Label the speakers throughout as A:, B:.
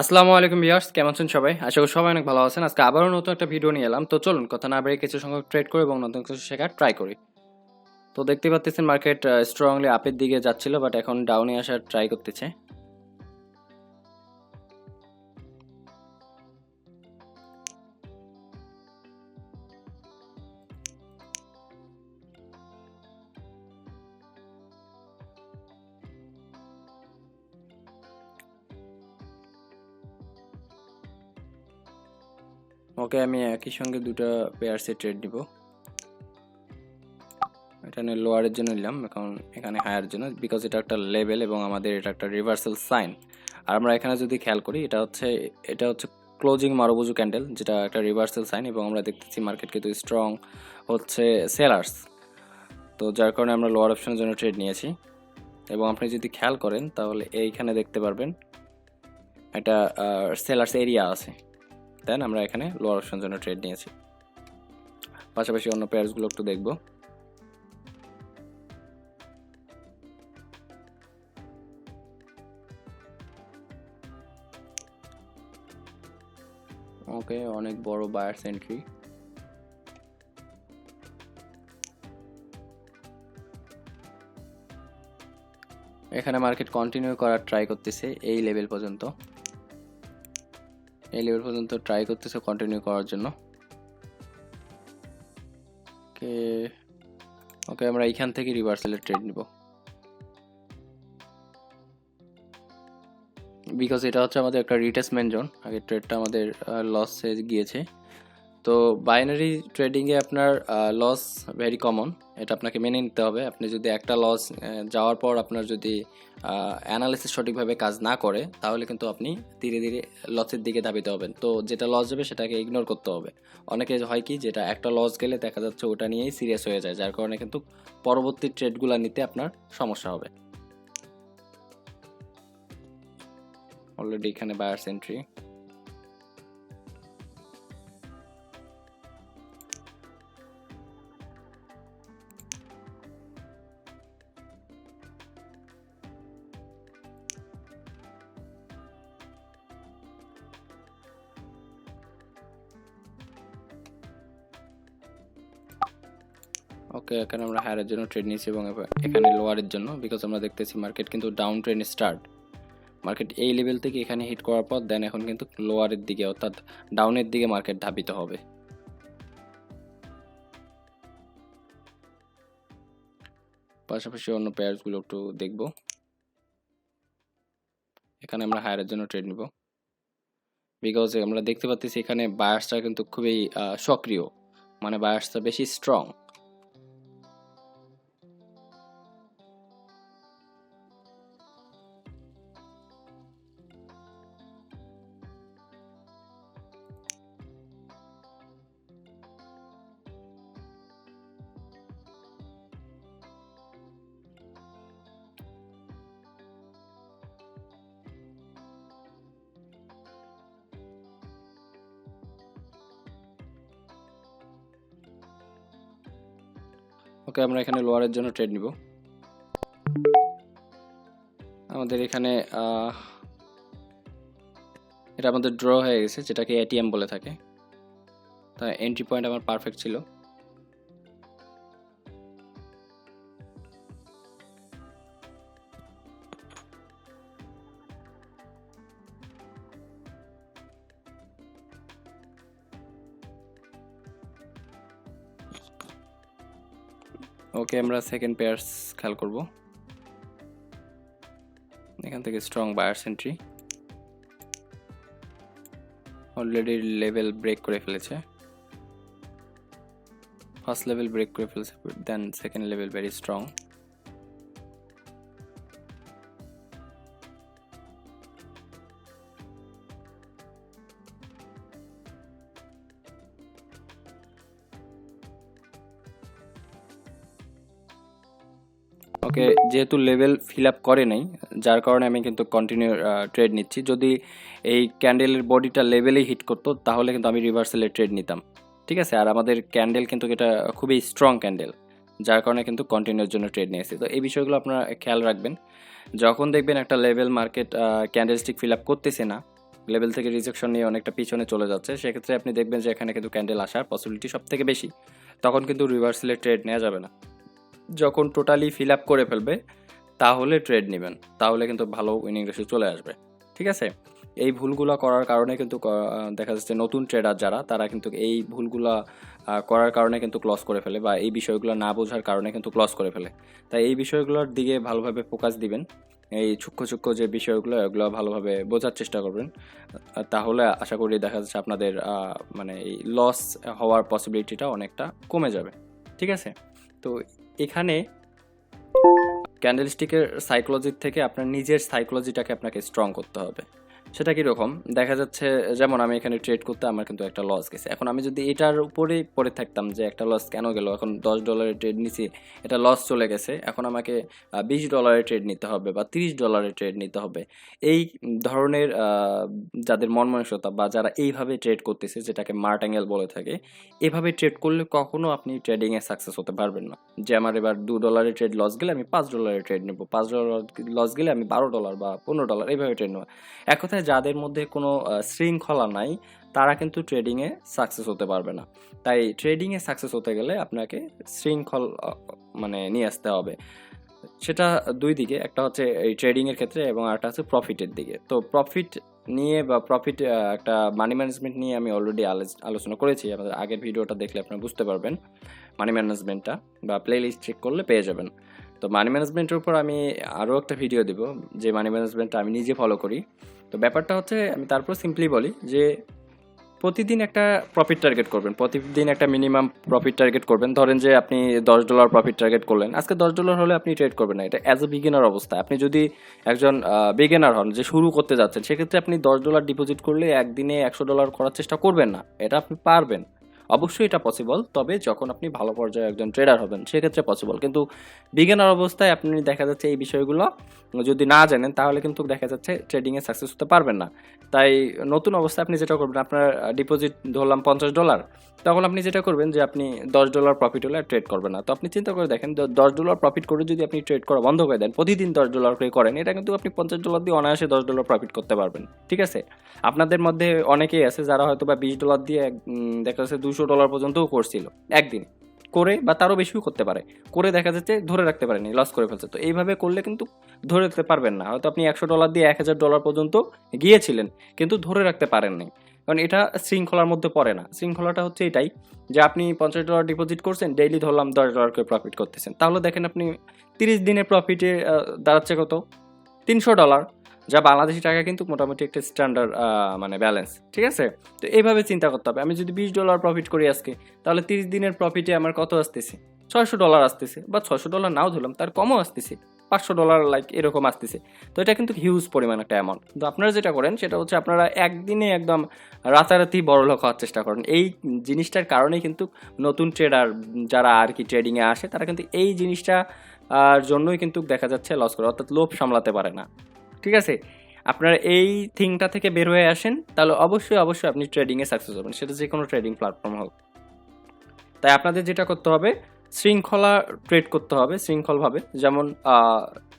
A: আসসালামু আলাইকুম ভিউয়ার্স, কেমন আছেন সবাই? আশা করি সবাই অনেক ভালো আছেন। আজকে আবারও নতুন একটা ভিডিও নিয়ে এলাম। তো চলুন, কথা না বেরিয়ে কিছু সংখ্যক ট্রেড করি এবং নতুন কিছু শেখার ট্রাই করি। তো দেখতে পাচ্ছেন মার্কেট স্ট্রংলি আপের দিকে যাচ্ছিল বাট এখন ডাউনে আসার ট্রাই করতেছে। ওকে, আমি একই সঙ্গে দুটো পেয়ারসে ট্রেড নিব। এখানে লোয়ারের জন্য নিলাম, এখন এখানে হায়ার জন্য বিকজ এটা একটা লেভেল এবং আমাদের এটা একটা রিভার্সাল সাইন আর আমরা এখানে যদি খেয়াল করি, এটা হচ্ছে এটা হচ্ছে ক্লোজিং মারুবুজু ক্যান্ডেল যেটা একটা রিভার্সাল সাইন এবং আমরা দেখতেছি মার্কেট কিন্তু স্ট্রং হচ্ছে সেলার্স তো যার কারণে আমরা লোয়ার অপশনের জন্য ট্রেড নিয়েছি। এবং আপনি যদি খেয়াল করেন, তাহলে এইখানে দেখতে পারবেন, একটা সেলার্স এরিয়া আছে। দেন আমরা এখানে লোয়ার অপশন জন্য ট্রেড নিয়েছি। পাশাপাশি অন্য পেয়ারসগুলো একটু দেখব। ওকে অনেক বড় বায়ার সেন্ট্রি এখানে মার্কেট কন্টিনিউ করার ট্রাই করতেছে এই লেভেল পর্যন্ত। এই লেভেল পর্যন্ত ট্রাই করতেছে কন্টিনিউ করার জন্য? ওকে ওকে আমরা এইখান থেকে রিভার্সালের ট্রেড নিব। বিকজ এটা হচ্ছে আমাদের একটা রিটেসমেন্ট জোন আগে ট্রেডটা আমাদের লসে গিয়েছে। তো বাইনারি ট্রেডিংয়ে আপনার লস ভেরি কমন এটা আপনাকে মেনে নিতে হবে। আপনি যদি একটা লস যাওয়ার পর আপনার যদি অ্যানালিসিস সঠিকভাবে কাজ না করে, তাহলে কিন্তু আপনি ধীরে ধীরে লসের দিকে ধাবিত হবেন। তো যেটা লস যাবে সেটাকে ইগনোর করতে হবে। অনেকে হয় কি, যেটা একটা লস গেলে দেখা যাচ্ছে ওটা নিয়েই সিরিয়াস হয়ে যায়, যার কারণে কিন্তু পরবর্তী ট্রেডগুলো নিতে আপনার সমস্যা হবে। অলরেডি এখানে বায়ার্স এন্ট্রি ওকে এখানে আমরা হায়ারের জন্য ট্রেড নিয়েছি এবং এখানে লোয়ারের জন্য বিকজ আমরা দেখতেছি মার্কেট কিন্তু ডাউন ট্রেন স্টার্ট মার্কেট এই লেভেল থেকে এখানে হিট করার পর দেন এখন কিন্তু লোয়ারের দিকে, অর্থাৎ ডাউনের দিকে মার্কেট ধাবিত হবে। পাশাপাশি অন্য পেয়ারসগুলো একটু দেখব। এখানে আমরা হায়ারের জন্য ট্রেড নিব। বিকজ আমরা দেখতে পাচ্ছি এখানে বায়ার্সটা কিন্তু খুবই সক্রিয়। মানে বায়ার্সটা বেশি স্ট্রং ওকে আমরা এখানে লোয়ারের জন্য ট্রেড নিব। আমাদের এখানে এটা আমাদের ড্র হয়ে গেছে, যেটাকে এটিএম বলে থাকে। তা এন্ট্রি পয়েন্ট আমার পারফেক্ট ছিল। ওকে, আমরা সেকেন্ড পেয়ার্স খেয়াল করব। এখান থেকে strong buyers entry already level break করে ফেলেছে। ফার্স্ট লেভেল ব্রেক করে ফেলেছে then second level very strong okay, যেহেতু লেভেল ফিল আপ করে নাই, যার কারণে আমি কিন্তু কন্টিনিউ ট্রেড নিচ্ছি। যদি এই ক্যান্ডেলের বডিটা লেভেলেই হিট করতো, তাহলে কিন্তু আমি রিভার্সালের ট্রেড নিতাম। ঠিক আছে? আর আমাদের ক্যান্ডেল কিন্তু এটা খুবই স্ট্রং ক্যান্ডেল যার কারণে কিন্তু কন্টিনিউর জন্য ট্রেড নিয়েছি। তো এই বিষয়গুলো আপনারা খেয়াল রাখবেন। যখন দেখবেন একটা level market candlestick fill up করতেছে না লেভেল থেকে রিজেকশন নিয়ে অনেকটা পিছনে চলে যাচ্ছে, সেক্ষেত্রে আপনি দেখবেন যে এখানে কিন্তু ক্যান্ডেল আসার পসিবিলিটি সব থেকে বেশি। তখন কিন্তু রিভার্সালে ট্রেড নেওয়া যাবে না। যখন টোটালি ফিল আপ করে ফেলবে, তাহলে ট্রেড নেবেন। তাহলে কিন্তু ভালো উইনিং রেশিও চলে আসবে। ঠিক আছে? এই ভুলগুলো করার কারণে কিন্তু দেখা যাচ্ছে নতুন ট্রেডার যারা, তারা কিন্তু এই ভুলগুলো করার কারণে কিন্তু ক্লস করে ফেলে বা এই বিষয়গুলো না বোঝার কারণে কিন্তু ক্লস করে ফেলে। তাই এই বিষয়গুলোর দিকে ভালোভাবে ফোকাস দিবেন। এই সূক্ষ্ম সূক্ষ্ম যে বিষয়গুলো, এগুলো ভালোভাবে বোঝার চেষ্টা করবেন। তাহলে আশা করি দেখা যাচ্ছে আপনাদের মানে এই লস হওয়ার পসিবিলিটিটা অনেকটা কমে যাবে। ঠিক আছে? তো এখানে ক্যান্ডেলস্টিকের সাইকোলজির থেকে আপনার নিজের সাইকোলজিটাকে আপনাকে স্ট্রং করতে হবে। সেটা কীরকম দেখা যাচ্ছে, যেমন আমি এখানে ট্রেড করতে আমার কিন্তু একটা লস গেছে। এখন আমি যদি এটার উপরেই পড়ে থাকতাম যে একটা লস কেন গেল, এখন দশ ডলারের ট্রেড নিছি, এটা লস চলে গেছে, এখন আমাকে বিশ ডলারের ট্রেড নিতে হবে বা তিরিশ ডলারের ট্রেড নিতে হবে। এই ধরনের যাদের মন মানসিকতা বা যারা এইভাবে ট্রেড করতেছে, যেটাকে মার্টাঙ্গেল বলে থাকে, এভাবে ট্রেড করলে কখনো আপনি ট্রেডিংয়ে সাকসেস হতে পারবেন না। যে আমার এবার দু ডলারের ট্রেড লস গেলে আমি পাঁচ ডলারের ট্রেড নেব, পাঁচ ডলার লস গেলে আমি বারো ডলার বা পনেরো ডলার এইভাবে ট্রেড নেব। এক কথায় যাদের মধ্যে কোনো শৃঙ্খলা নাই, তারা কিন্তু ট্রেডিংয়ে সাকসেস হতে পারবে না। তাই ট্রেডিংয়ে সাকসেস হতে গেলে আপনাকে শৃঙ্খল মানে নিয়ে আসতে হবে। সেটা দুই দিকে, একটা হচ্ছে এই ট্রেডিংয়ের ক্ষেত্রে এবং আরেকটা হচ্ছে প্রফিটের দিকে। তো প্রফিট নিয়ে বা প্রফিট একটা মানি ম্যানেজমেন্ট নিয়ে আমি অলরেডি আলোচনা করেছি। আমাদের আগের ভিডিওটা দেখলে আপনি বুঝতে পারবেন। মানি ম্যানেজমেন্টটা বা প্লে লিস্ট চেক করলে পেয়ে যাবেন। তো মানি ম্যানেজমেন্টের উপর আমি আরও একটা ভিডিও দেব। যে মানি ম্যানেজমেন্টটা আমি নিজে ফলো করি। তো ব্যাপারটা হচ্ছে, আমি তারপর সিম্পলি বলি যে, প্রতিদিন একটা প্রফিট টার্গেট করবেন, প্রতিদিন একটা মিনিমাম প্রফিট টার্গেট করবেন। ধরেন যে, আপনি দশ ডলার প্রফিট টার্গেট করলেন, আজকে দশ ডলার হলে আপনি ট্রেড করবেন না, এটা অ্যাজ এ বিগিনার অবস্থা। আপনি যদি একজন বিগিনার হন, যে শুরু করতে যাচ্ছেন, সেক্ষেত্রে আপনি দশ ডলার ডিপোজিট করলে একদিনে একশো ডলার করার চেষ্টা করবেন না, এটা আপনি পারবেন। অবশ্যই এটা পসিবল তবে যখন আপনি ভালো পর্যায়ে একজন ট্রেডার হবেন, সেক্ষেত্রে পসিবল কিন্তু বিগিনার অবস্থায় আপনি দেখা যাচ্ছে এই বিষয়গুলো যদি না জানেন, তাহলে কিন্তু দেখা যাচ্ছে ট্রেডিংয়ে সাকসেস হতে পারবেন না। তাই নতুন অবস্থায় আপনি যেটা করবেন, আপনার ডিপোজিট ধরলাম পঞ্চাশ ডলার তখন আপনি যেটা করবেন যে আপনি দশ ডলার প্রফিট হলে ট্রেড করবেন না। তো আপনি চিন্তা করে দেখেন দশ ডলার প্রফিট করে যদি আপনি ট্রেড করা বন্ধ করে দেন, প্রতিদিন দশ ডলার করে করেন, এটা কিন্তু আপনি পঞ্চাশ ডলার দিয়ে অনায়াসে দশ ডলার প্রফিট করতে পারবেন। ঠিক আছে? আপনাদের মধ্যে অনেকেই আছে যারা হয়তো বা বিশ ডলার দিয়ে দেখা যাচ্ছে দুশো ডলার পর্যন্তও করছিল, একদিন। করে বা তারও বেশিও করতে পারে। করে দেখা যাচ্ছে ধরে রাখতে পারেনি লস করে ফেলছে। তো এইভাবে করলে কিন্তু ধরে রাখতে পারবেন না। হয়তো আপনি একশো ডলার দিয়ে এক হাজার ডলার পর্যন্ত গিয়েছিলেন, কিন্তু ধরে রাখতে পারেননি। কারণ এটা শৃঙ্খলার মধ্যে পড়ে না। শৃঙ্খলাটা হচ্ছে এটাই যে আপনি পঞ্চাশ ডলার ডিপোজিট করছেন ডেইলি ধরলাম দশ ডলার করে প্রফিট করতেছেন। তাহলে দেখেন আপনি তিরিশ দিনের প্রফিটে দাঁড়াচ্ছে কত? তিনশো ডলার যা বাংলাদেশি টাকা কিন্তু মোটামুটি একটা স্ট্যান্ডার্ড মানে ব্যালেন্স ঠিক আছে? তো এইভাবে চিন্তা করতে হবে। আমি যদি বিশ ডলার প্রফিট করি আজকে, তাহলে তিরিশ দিনের প্রফিটে আমার কত আসতেছে? ছয়শো ডলার আসতেছে, বা ছয়শো ডলার নাও ধরলাম, তার কমও আসতেছে, পাঁচশো ডলার লাইক এরকম আসতেছে। তো এটা কিন্তু হিউজ পরিমাণ একটা অ্যামাউন্ট কিন্তু আপনারা যেটা করেন, সেটা হচ্ছে আপনারা একদিনে একদম রাতারাতি বড়লোক হওয়ার চেষ্টা করেন। এই জিনিসটার কারণেই কিন্তু নতুন ট্রেডার যারা আর কি ট্রেডিংয়ে আসে, তারা কিন্তু এই জিনিসটা জন্যই কিন্তু দেখা যাচ্ছে লস করে, অর্থাৎ লোভ সামলাতে পারে না। ঠিক আছে? আপনারা এই থিংটা থেকে বের হয়ে আসেন, তাহলে অবশ্যই অবশ্যই আপনি ট্রেডিংয়ে সাকসেস হবেন। সেটা যে কোনো ট্রেডিং প্ল্যাটফর্ম হোক। তাই আপনাদের যেটা করতে হবে, শৃঙ্খলা ট্রেড করতে হবে, শৃঙ্খলভাবে। যেমন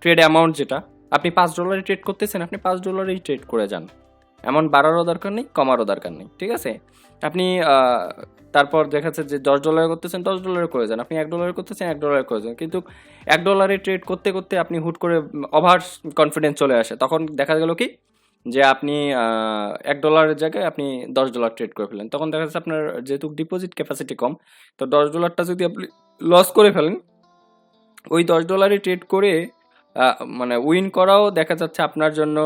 A: ট্রেড অ্যামাউন্ট যেটা, আপনি পাঁচ ডলারে ট্রেড করতেছেন, আপনি পাঁচ ডলারেই ট্রেড করে যান। এমন বাড়ারও দরকার নেই, কমারও দরকার নেই, ঠিক আছে? আপনি তারপর দেখা যাচ্ছে যে দশ ডলারে করতেছেন, দশ ডলারে করে যান। আপনি এক ডলারে করতেছেন, এক ডলারে করে যান। কিন্তু এক ডলারে ট্রেড করতে করতে আপনি হুট করে ওভার কনফিডেন্স চলে আসে। তখন দেখা গেল কি? যে আপনি এক ডলারের জায়গায় আপনি দশ ডলার ট্রেড করে ফেলেন তখন দেখা যাচ্ছে আপনার যেহেতু ডিপোজিট ক্যাপাসিটি কম, তো দশ ডলারটা যদি আপনি লস করে ফেলেন, ওই দশ ডলারে ট্রেড করে মানে উইন করাও দেখা যাচ্ছে আপনার জন্য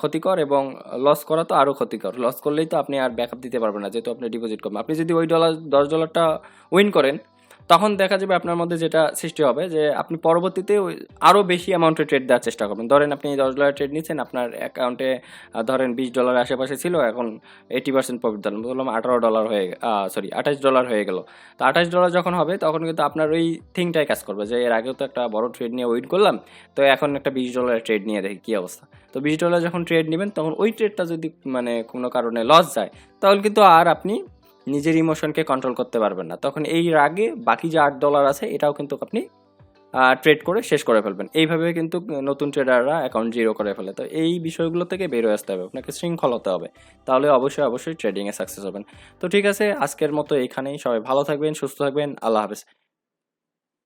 A: ক্ষতিকর এবং লস করা তো আরও ক্ষতিকর। লস করলেই তো আপনি আর ব্যাকআপ দিতে পারবেন না, যেহেতু আপনি ডিপোজিট করবেন। আপনি যদি ওই ডলার দশ ডলারটা উইন করেন তখন দেখা যাবে আপনার মধ্যে যেটা সৃষ্টি হবে যে আপনি পরবর্তীতে আরও বেশি অ্যামাউন্টে ট্রেড দেওয়ার চেষ্টা করবেন। ধরেন আপনি দশ ডলার ট্রেড নিচ্ছেন আপনার অ্যাকাউন্টে ধরেন বিশ ডলার আশেপাশে ছিল, এখন এইটি পার্সেন্ট প্রফিট দিলাম বললাম আঠারো ডলার হয়ে সরি আঠাশ ডলার হয়ে গেল। তো আঠাশ ডলার যখন হবে, তখন কিন্তু আপনার ওই থিংটাই কাজ করবে যে এর আগেও তো একটা বড় ট্রেড নিয়ে ওয়েট করলাম, তো এখন একটা বিশ ডলারের ট্রেড নিয়ে দেখি কী অবস্থা। তো বিশ ডলার যখন ট্রেড নেবেন, তখন ওই ট্রেডটা যদি মানে কোনো কারণে লস যায় তাহলে কিন্তু আর আপনি নিজের ইমোশনকে কন্ট্রোল করতে পারবেন না। তখন এই রাগে বাকি যে আট ডলার আছে, এটাও কিন্তু আপনি ট্রেড করে শেষ করে ফেলবেন। এইভাবে কিন্তু নতুন ট্রেডাররা অ্যাকাউন্ট জিরো করে ফেলে। তো এই বিষয়গুলো থেকে বেরোয় আসতে হবে, আপনাকে শৃঙ্খল হতে হবে। তাহলে অবশ্যই অবশ্যই ট্রেডিংয়ে সাকসেস হবেন। তো ঠিক আছে, আজকের মতো এখানেই। সবাই ভালো থাকবেন, সুস্থ থাকবেন। আল্লাহ হাফেজ।